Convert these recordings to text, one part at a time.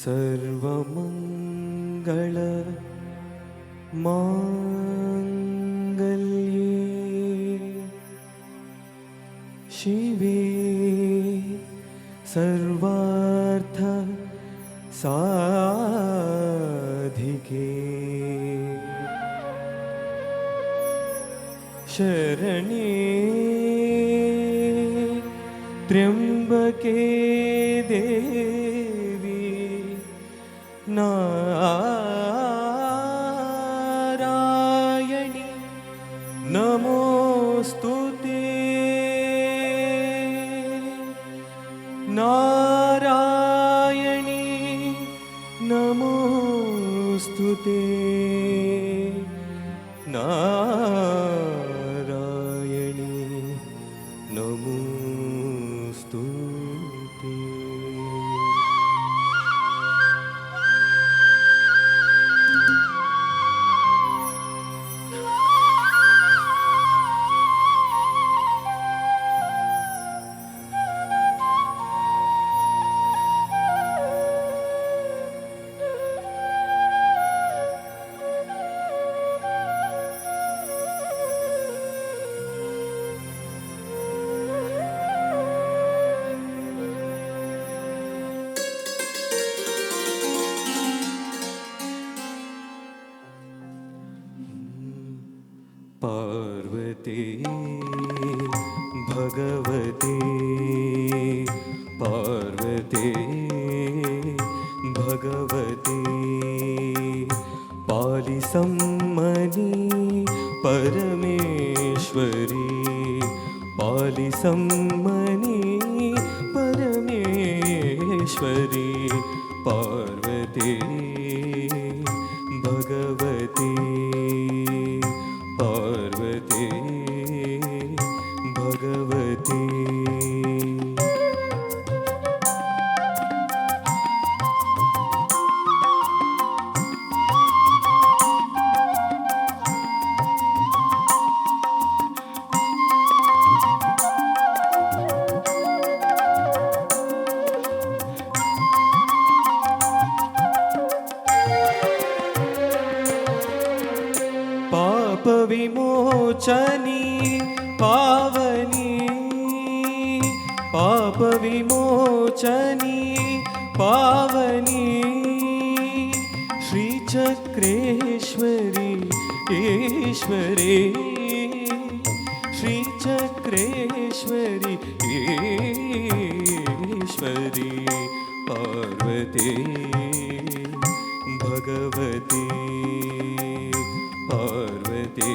सर्वमङ्गल माङ्गल्ये शिवे सर्वार्थ साधिके। शरणे त्र्यम्बके नारायणी नमोऽस्तु ते। नारायणी नमोऽस्तु पार्वती भगवती पार्वती भगवती। पालिसम्मनि परमेश्वरी। पालिसम्मनि परमेश्वरी। पार्वती। पार्वती पापविमोचनी पावनी पाप विमोचनी पावनी। श्रीचक्रेश्वरी ईश्वरी श्रीचक्रेश्वरी ईश्वरी पार्वती भगवती पार्वती।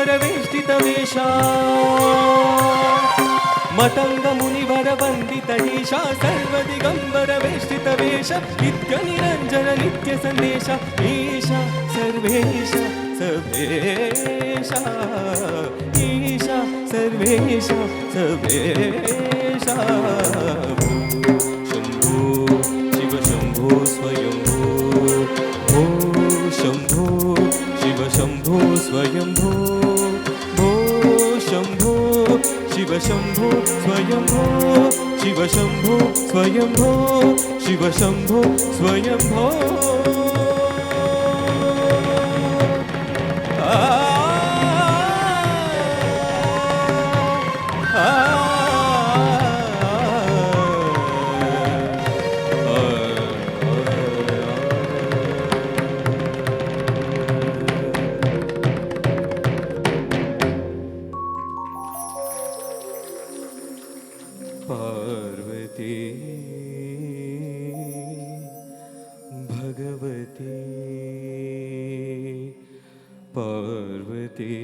सर्वदिगम्बर मतंग मतङ्ग नित्यनिरञ्जन नित्यसन्देश ईशा सर्वेश सर्वेशा ईशा सर्वेश सर्वेशा शिव शम्भो स्वयम्भो शिव शम्भो स्वयम्भो शिव शम्भो स्वयम्भो पार्वती